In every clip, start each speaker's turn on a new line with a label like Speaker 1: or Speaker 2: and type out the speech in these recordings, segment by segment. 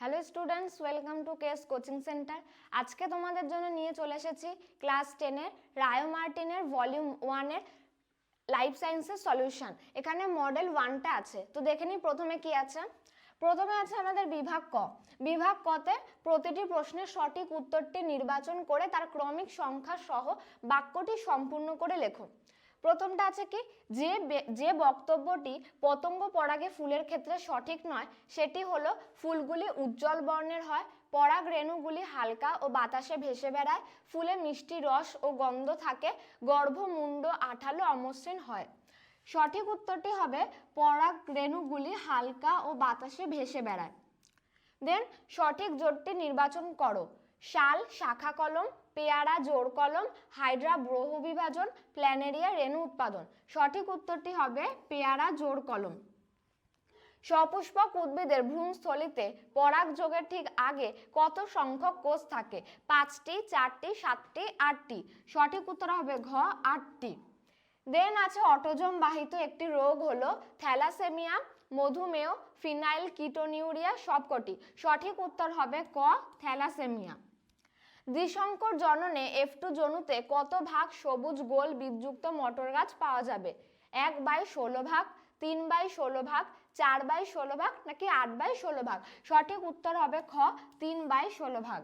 Speaker 1: Hello students welcome to case coaching centre আজকে তোমাদের জন্য নিয়ে চলে এসেছি ক্লাস টেনের রায়ো মার্টিনের ভলিউম ওয়ানের লাইফ সায়েন্সের সলিউশন এখানে মডেল ওয়ানটা আছে। তো দেখে নিই প্রথমে কি আছে। প্রথমে আছে আমাদের বিভাগ ক। বিভাগ কতে প্রতিটি প্রশ্নের সঠিক উত্তরটি নির্বাচন করে তার ক্রমিক সংখ্যা সহ বাক্যটি সম্পূর্ণ করে লেখো। প্রথমটা আছে কি, যে যে বক্তব্যটি পতঙ্গ পরাগে ফুলের ক্ষেত্রে সঠিক নয়, সেটি হলো ফুলগুলি উজ্জ্বল বর্ণের হয়, পরাগ রেণুগুলি হালকা ও বাতাসে ভেসে বেড়ায়, ফুলে মিষ্টি রস ও গন্ধ থাকে, গর্ভমুণ্ড আঠালো অমসৃণ হয়। সঠিক উত্তরটি হবে পরাগ রেণুগুলি হালকা ও বাতাসে ভেসে বেড়ায়। দেন সঠিক জোটটি নির্বাচন করো। শাল, শাখা কলম পেয়ারা জোড় কলম, হাইড্রা, ব্রহ বিভাজন, প্ল্যানেরিয়া, রেণু উৎপাদন। সঠিক উত্তরটি হবে পেয়ারা জোড় কলম। সপুষ্পক উদ্ভিদের ভ্রূণস্থলিতে পরাগযোগের ঠিক আগে কত সংখ্যক কোষ থাকে? পাঁচটি, চারটি, সাতটি, আটটি। সঠিক উত্তর হবে ঘ, আটটি। দেন আছে অটোজম বাহিত একটি রোগ হলো থ্যালাসেমিয়া, মধুমেহ, ফিনাইল কিটোনিউরিয়া, সবকটি। সঠিক উত্তর হবে ক, থ্যালাসেমিয়া। দ্বিশঙ্কর জননে এফ টু জনুতে কত ভাগ সবুজ গোল বীজযুক্ত মটর গাছ পাওয়া যাবে? এক বাই ষোলো ভাগ, তিন বাই ষোলো ভাগ, চার বাই ষোলো ভাগ নাকি আট বাই ষোলো ভাগ? সঠিক উত্তর হবে খ, তিন বাই ষোলো ভাগ।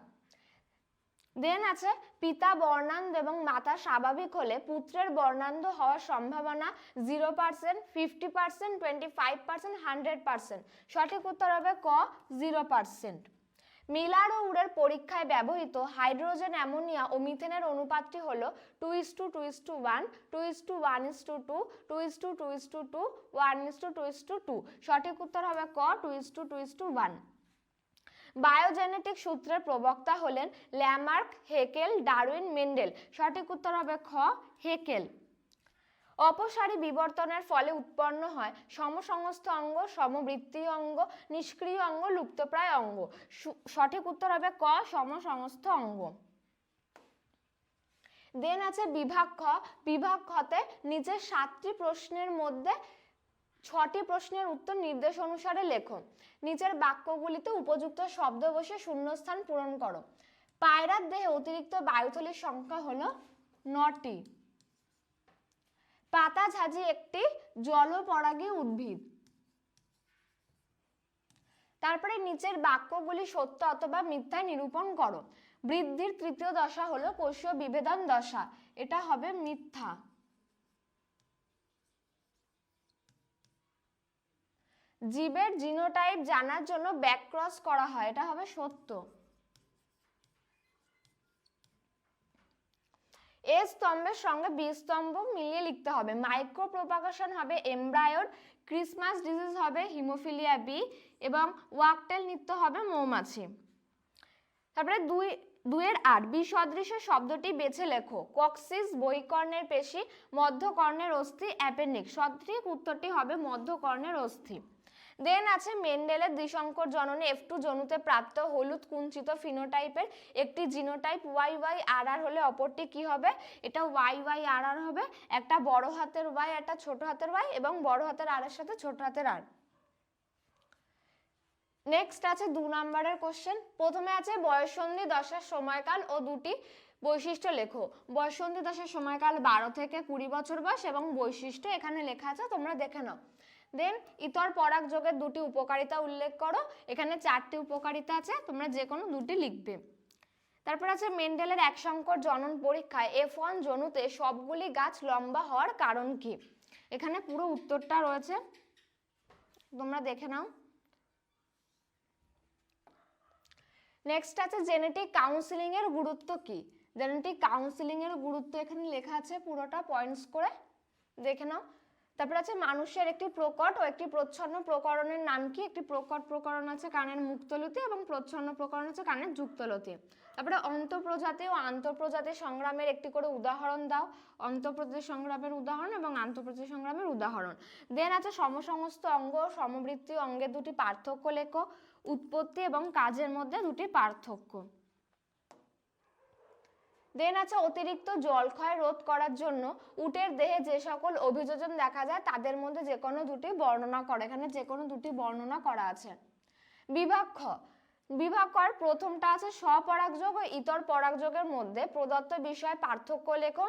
Speaker 1: দেন আছে, পিতা বর্ণান্ধ এবং মাতা স্বাভাবিক হলে পুত্রের বর্ণান্ধ হওয়ার সম্ভাবনা zero percent fifty percent twenty five percent hundred percent সঠিক উত্তর হবে ক জিরো পার্সেন্ট মিলার ও উড়ের পরীক্ষায় ব্যবহৃত হাইড্রোজেন, অ্যামোনিয়া ও মিথেনের অনুপাতটি হল two is two two is two one, two is two one is two two two is two two is two two, one is two two is two two. সঠিক উত্তর হবে ক, two is two two is two one. Biogenetic সূত্রের প্রবক্তা হলেন Lamarck, Haeckel, Darwin, Mendel. সঠিক উত্তর হবে খ, হেকেল। অপসারী বিবর্তনের ফলে উৎপন্ন হয় সমসংস্থ অঙ্গ, সমবৃত্তীয় অঙ্গ, নিষ্ক্রিয় অঙ্গ, লুপ্তপ্রায় অঙ্গ। সঠিক উত্তর হবে ক, সমসংস্থ অঙ্গ। দেন আছে বিভাগ খ। বিভাগ খতে নিচের সাতটি প্রশ্নের মধ্যে ছটি প্রশ্নের উত্তর নির্দেশ অনুসারে লেখো। নিচের বাক্যগুলিতে উপযুক্ত শব্দ বসে শূন্যস্থান পূরণ করো। পায়রার দেহে অতিরিক্ত বায়ুথলির সংখ্যা হলো নটি। পাতা ঝাঁঝি একটি জলপরাগী উদ্ভিদ। তারপরে নিচের বাক্যগুলি সত্য অথবা মিথ্যায় নিরূপণ করো। বৃদ্ধির তৃতীয় দশা হলো কোষীয় বিভেদন দশা। এটা হবে মিথ্যা। জীবের জিনোটাইপ জানার জন্য ব্যাকক্রস করা হয়। এটা হবে সত্য। এ স্তম্ভের সঙ্গে বি স্তম্ভ মিলিয়ে লিখতে হবে। মাইক্রো প্রোপাগেশন হবে এমব্রায়োর ক্রিসমাস ডিজিজ হবে হিমোফিলিয়া বি এবং ওয়াকটেল নৃত্য হবে মৌমাছি। তারপরে দুই, দুইয়ের আট, বিসদৃশ শব্দটি বেছে লেখো। কক্সিস বৈকর্ণের পেশি, মধ্যকর্ণের অস্থি অ্যাপেন্ডিক্স সঠিক উত্তরটি হবে মধ্যকর্ণের অস্থি। দেন আছে মেন্ডেলের দ্বিশঙ্কর জননে এফ টু জনুতে প্রাপ্ত হলুদ কুঞ্চিত ফিনোটাইপের একটি genotype Y Y R R হলে অপরটি কি হবে? এটা ওয়াই ওয়াই আর আর হবে, একটা বড় হাতের ওয়াই একটা ছোট হাতের ওয়াই এবং বড় হাতের আর এর সাথে ছোট হাতের আর নেক্সট আছে দু নম্বরের কোশ্চেন প্রথমে আছে বয়ঃসন্ধি দশার সময়কাল ও দুটি বৈশিষ্ট্য লেখো। বয়ঃসন্ধি দশার সময়কাল বারো থেকে কুড়ি বছর বয়স এবং বৈশিষ্ট্য এখানে লেখা আছে, তোমরা দেখে নাও। দেন ইতর পরাগ যোগের দুটি উপকারিতা উল্লেখ করো। এখানে চারটি উপকারিতা আছে, তোমরা যে কোনো দুটি লিখবে। তারপর আছে মেন্ডেলের এক সংকর জনন পরীক্ষায় এফ ওয়ান জনুতে সবগুলি গাছ লম্বা হওয়ার কারণ কি? এখানে পুরো উত্তরটা রয়েছে। তোমরা দেখে নাও। নেক্সট আছে জেনেটিক কাউন্সিলিং এর গুরুত্ব কি? জেনেটিক কাউন্সিলিং এর গুরুত্ব এখানে লেখা আছে, পুরোটা পয়েন্টস করে। দেখে নাও। তারপর আছে মানুষের একটি প্রকট ও একটি প্রচ্ছন্ন প্রকরণের নাম কি? একটি প্রকট প্রকরণ আছে কানের মুক্তলতি এবং প্রচ্ছন্ন প্রকরণ আছে কানের যুক্তলতি। তারপরে অন্তঃপ্রজাতি ও আন্তঃপ্রজাতি সংগ্রামের একটি করে উদাহরণ দাও। অন্তঃপ্রজাতি সংগ্রামের উদাহরণ এবং আন্তঃপ্রজাতি সংগ্রামের উদাহরণ। দেন আছে সমসমস্ত অঙ্গ সমবৃত্তি অঙ্গের দুটি পার্থক্য লেখো। উৎপত্তি এবং কাজের মধ্যে দুটি পার্থক্য। দেন আছে অতিরিক্ত জলক্ষয় রোধ করার জন্য উটের দেহে যে সকল অভিযোজন দেখা যায়, তাদের মধ্যে যে কোনো দুটি বর্ণনা করে। এখানে যে কোনো দুটি বর্ণনা করা আছে। বিভাগ খ। বিভাগ কর প্রথমটা আছে স্বপরাগযোগ ও ইতর পরাগযোগের মধ্যে প্রদত্ত বিষয় পার্থক্য লেখো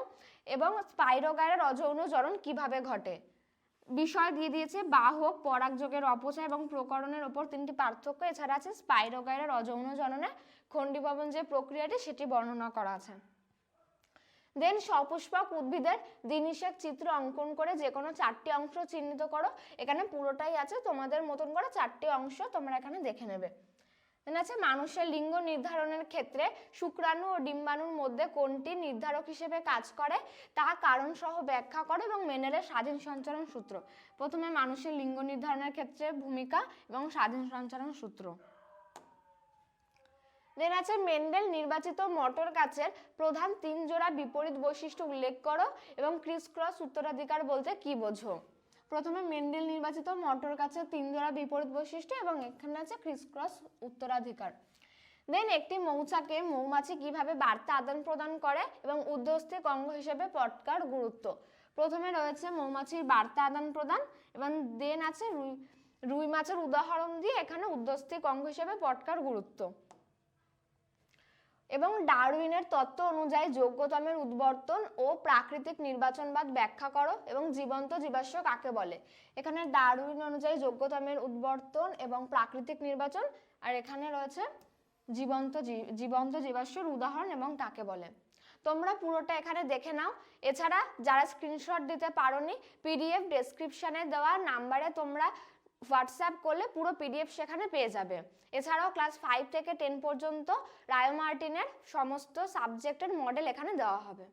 Speaker 1: এবং স্পাইরোগাইরের অযৌনজরণ কীভাবে ঘটে। বিষয় দিয়ে দিয়েছে বাহক পরাগযোগের অপচয় এবং প্রকরণের ওপর তিনটি পার্থক্য। এছাড়া আছে স্পাইরোগাইরের অযৌনজননে খণ্ডীভবন যে প্রক্রিয়াটি, সেটি বর্ণনা করা আছে। দেন সপুষ্পক উদ্ভিদের দিনিশেক চিত্র অঙ্কন করে যে কোনো চারটি অংশ চিহ্নিত করো। এখানে পুরোটাই আছে, তোমাদের মতন করে চারটি অংশ তোমরা এখানে দেখে নেবে। দেন আছে মানুষের লিঙ্গ নির্ধারণের ক্ষেত্রে শুক্রাণু ও ডিম্বাণুর মধ্যে কোনটি নির্ধারক হিসেবে কাজ করে, তা কারণ সহ ব্যাখ্যা করে এবং মেনেলের স্বাধীন সঞ্চারণ সূত্র। প্রথমে মানুষের লিঙ্গ নির্ধারণের ক্ষেত্রে ভূমিকা এবং স্বাধীন সঞ্চারণ সূত্র। দেন আছে মেন্ডেল নির্বাচিত মটর গাছের প্রধান তিন জোড়া বিপরীত বৈশিষ্ট্য উল্লেখ করো এবং ক্রিস ক্রস উত্তরাধিকার বলতে কি বোঝো? প্রথমে মেন্ডেল নির্বাচিত মটর গাছের তিন জোড়া বিপরীত বৈশিষ্ট্য এবং এখানে আছে ক্রিস ক্রস উত্তরাধিকার। দেন একটি মৌচাকে মৌমাছি কীভাবে বার্তা আদান প্রদান করে এবং উদ্যোস্তিক অঙ্গ হিসেবে পটকার গুরুত্ব? প্রথমে রয়েছে মৌমাছির বার্তা আদান প্রদান এবং দেন আছে রুই রুই মাছের উদাহরণ দিয়ে এখানে উদ্যোস্তিক অঙ্গ হিসেবে পটকার গুরুত্ব। এবং ডারউইনের তত্ত্ব অনুযায়ী যোগ্যতমের উদ্বর্তন ও প্রাকৃতিক নির্বাচনবাদ ব্যাখ্যা করো এবং জীবন্ত জীবাশ্ম কাকে বলে? এখানে ডারউইন অনুযায়ী যোগ্যতমের উদ্বর্তন এবং প্রাকৃতিক নির্বাচন, আর এখানে রয়েছে জীবন্ত জীবন্ত জীবাশ্মের উদাহরণ এবং কাকে বলে? তোমরা পুরোটা এখানে দেখে নাও। এছাড়া যারা স্ক্রিনশট দিতে পারোনি পিডিএফ ডেসক্রিপশানে দেওয়া নাম্বারে তোমরা হোয়াটসঅ্যাপ করলে পুরো পিডিএফ সেখানে পেয়ে যাবে। এছাড়াও ক্লাস ফাইভ থেকে টেন পর্যন্ত রায়ো মার্টিনের সমস্ত সাবজেক্টের মডেল এখানে দেওয়া হবে।